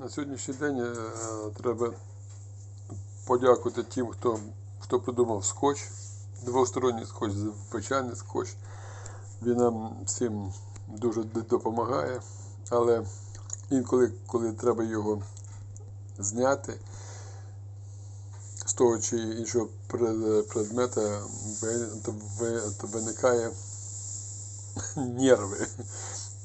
На сьогоднішній день е, треба подякувати тим, хто, хто придумав скотч, двосторонній скотч, звичайний скотч. Він нам всім дуже допомагає, але інколи, коли треба його зняти з того чи іншого предмета, виникає нерви,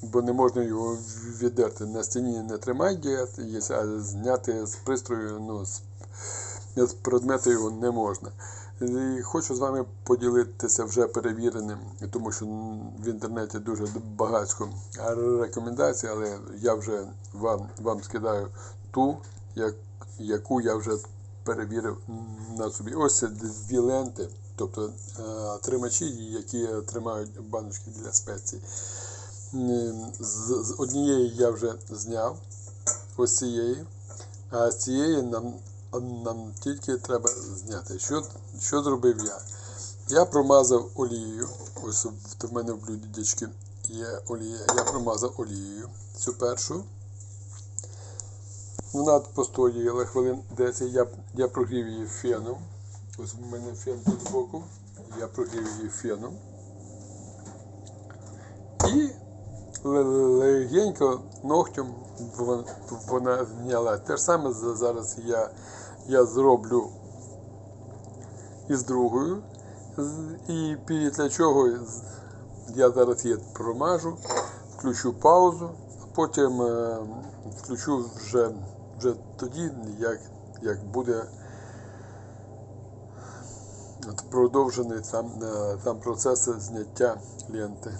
бо не можна його віддерти. На стіні не тримає, є, а зняти з пристрою, ну, з, предмету його не можна. І хочу з вами поділитися вже перевіреним, тому що в інтернеті дуже багатько рекомендацій, але я вже вам, вам скидаю ту, як, яку я вже перевірив на собі. Ось це дві ленти, тобто е, тримачі, які тримають баночки для спецій. З, однієї я вже зняв, ось цієї, а з цієї нам, нам тільки треба зняти. Що, що зробив я? Я промазав олією. Ось в в мене в блюдечки є олія. Я промазав олією цю першу. Вона постояла хвилин 10, я, я прогрів її феном. Ось у мене фен тут збоку. Я прогрів її феном. І легенько ногтем вона зняла. Те ж саме зараз я, я зроблю із другою. І після чого я зараз її промажу, включу паузу, а потім е, включу вже, вже тоді, як, як буде продовжений там, е, там процес зняття ленти.